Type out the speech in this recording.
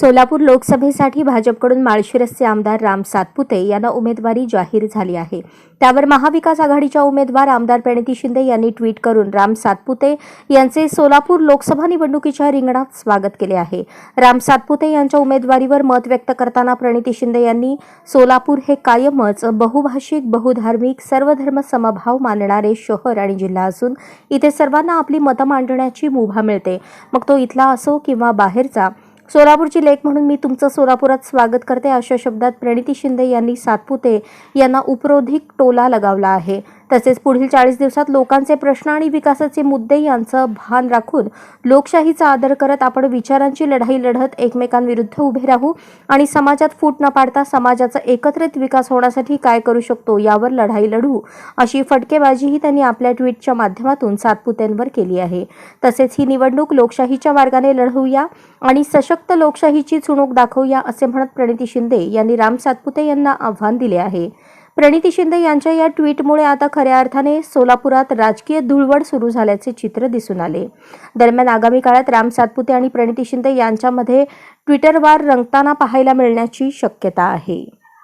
सोलापूर लोकसभेसाठी भाजपकडून माळशिरसचे आमदार राम सातपुते यांना उमेदवारी जाहीर झाली आहे. त्यावर महाविकास आघाडीच्या उमेदवार आमदार प्रणिती शिंदे यांनी ट्विट करून राम सातपुते यांचे सोलापूर लोकसभा निवडणुकीच्या रिंगणात स्वागत केले आहे. राम सातपुते यांच्या उमेदवारीवर मत व्यक्त करताना प्रणिती शिंदे यांनी सोलापूर हे कायमच बहुभाषिक बहुधार्मिक सर्वधर्म समभाव मानणारे शहर आणि जिल्हा असून इथे सर्वांना आपली मतं मांडण्याची मुभा मिळते. मग तो इथला असो किंवा बाहेरचा सोलापूरची लेख म्हणून मी तुमचं सोलापुरात स्वागत करते. अशा शब्दात प्रणिती शिंदे यांनी सातपुते यांना उपरोधिक टोला लगावला आहे. तसेच पुढील चाळीस दिवसात लोकांचे प्रश्न आणि विकासाचे मुद्दे यांचं भान राखून लोकशाहीचा आदर करत आपण विचारांची लढाई लढत एकमेकांविरुद्ध उभे राहू आणि समाजात फूट न पाडता समाजाचा एकत्रित विकास होण्यासाठी काय करू शकतो यावर लढाई लढू अशी फटकेबाजीही त्यांनी आपल्या ट्विटच्या माध्यमातून सातपुत्यांवर केली आहे. तसेच ही निवडणूक लोकशाहीच्या मार्गाने लढवूया आणि सशक्त लोकशाहीची चुणूक दाखवूया असे म्हणत प्रणिती शिंदे यांनी राम सातपुते यांना आव्हान दिले आहे. प्रणिती शिंदे यांच्या या ट्विटमुळे आता खऱ्या अर्थाने सोलापुरात राजकीय धुळवड सुरू झाल्याचे चित्र दिसून आले. दरम्यान आगामी काळात राम सातपुते आणि प्रणिती शिंदे यांच्यामध्ये ट्विटरवार रंगताना पाहायला मिळण्याची शक्यता आहे.